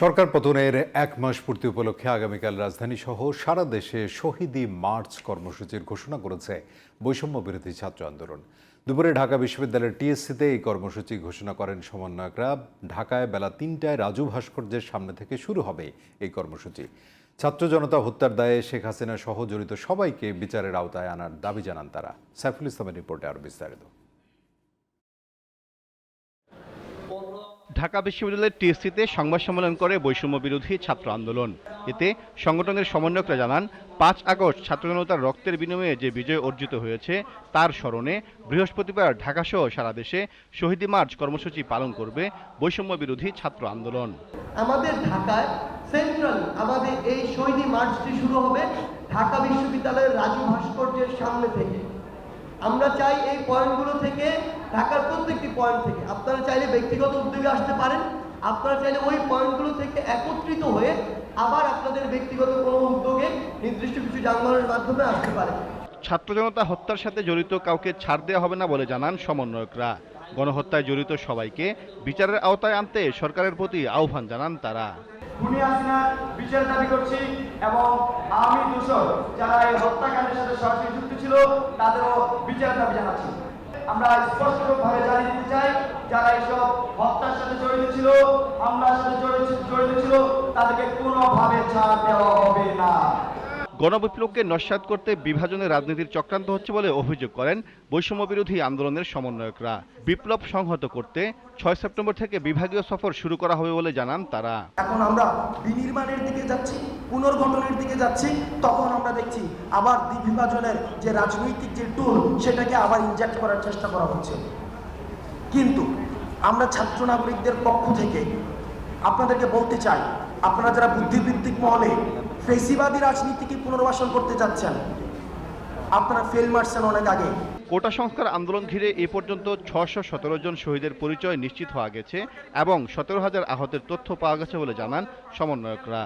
সরকার পতনের এক মাস পূর্তি উপলক্ষে আগামীকাল রাজধানী সহ সারা দেশে শহীদি মার্চ কর্মসূচির ঘোষণা করেছে বৈষম্য বিরোধী ছাত্র আন্দোলন। দুপুরে ঢাকা বিশ্ববিদ্যালয়ের টিএসসিতে এই কর্মসূচি ঘোষণা করেন সমন্বয়করা। ঢাকায় বেলা তিনটায় রাজু ভাস্কর্যের সামনে থেকে শুরু হবে এই কর্মসূচি। ছাত্র জনতা হত্যার দায়ে শেখ হাসিনা সহ জড়িত সবাইকে বিচারের আওতায় আনার দাবি জানান তারা। সাইফুল ইসলামের রিপোর্টে আরও বিস্তারিত। ঢাকা বিশ্ববিদ্যালয়ের টিএসসিতে সংবাদ সম্মেলন করে বৈষম্য বিরোধী ছাত্র আন্দোলন। এতে সংগঠনের সমন্বয়করা জানান, পাঁচ আগস্ট ছাত্র জনতার রক্তের বিনিময়ে যে বিজয় অর্জিত হয়েছে, তার স্মরণে বৃহস্পতিবার ঢাকাসহ সারা দেশে শহীদি মার্চ কর্মসূচি পালন করবে বৈষম্য বিরোধী ছাত্র আন্দোলন। আমাদের ঢাকায় সেন্ট্রাল আমাদের এই শহীদি মার্চটি শুরু হবে ঢাকা বিশ্ববিদ্যালয়ের রাজু ভাস্কর্যের সামনে থেকে। আমরা চাই এই পয়েন্টগুলো থেকে ঢাকার প্রত্যেকটি পয়েন্ট থেকে আপনারা চাইলে ব্যক্তিগত উদ্যোগে আসতে পারেন। আপনারা চাইলে ওই পয়েন্টগুলো থেকে একত্রিত হয়ে আবার আপনাদের ব্যক্তিগত কোনো উদ্যোগে নির্দিষ্ট কিছু যানবাহনের মাধ্যমে আসতে পারেন। ছাত্র জনতা হত্যার সাথে জড়িত কাউকে ছাড় দেওয়া হবে না বলে জানান সমন্বয়করা। গণহত্যায় জড়িত সবাইকে বিচারের আওতায় আনতে সরকারের প্রতি আহ্বান জানান তারা। খুনি হাসিনার বিচার দাবি করছি এবং আওয়ামী দূষণ যারা এই হত্যাকাণ্ডের সাথে সরাসরি যুক্ত ছিল তাদেরও বিচার দাবি জানাচ্ছি। আমরা স্পষ্টভাবে জানিয়ে দিতে চাই, যারা এইসব হত্যার সাথে জড়িত ছিল, হামলার সাথে জড়িত জড়িত ছিল, তাদেরকে কোনোভাবে ছাড় দেওয়া হবে না। গণবিপ্লবকে নস্যাৎ করতে বিভাজনের রাজনীতির চক্রান্ত হচ্ছে বলে অভিযোগ করেন বৈষম্য বিরোধী আন্দোলনের সমন্বয়করা। বিপ্লব সংহত করতে ছয় সেপ্টেম্বর থেকে বিভাগীয় সফর শুরু করা হবে বলে জানান তারা। এখন আমরা বিনির্মাণের দিকে যাচ্ছি, পুনর্গঠনের দিকে যাচ্ছি, তখন আমরা দেখছি আবার বিভাজনের যে রাজনৈতিক যে টুল সেটাকে আবার ইনজেক্ট করার চেষ্টা করা হচ্ছে। কিন্তু আমরা ছাত্র নাগরিকদের পক্ষ থেকে আপনাদেরকে বলতে চাই, আপনারা যারা বুদ্ধিবৃত্তিক মহলে ফেসিবাদী রাজনীতিকে পুনর্বাসন করতে চাচ্ছেন আপনারা ফেল মারছেন অনেক আগে। কোটা সংস্কার আন্দোলন ঘিরে এ পর্যন্ত ছশো সতেরো জন শহীদের পরিচয় নিশ্চিত হওয়া গেছে এবং সতেরো হাজার আহতের তথ্য পাওয়া গেছে বলে জানান সমন্বয়করা।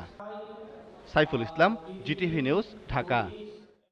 Saiful Islam, GTV news, Dhaka.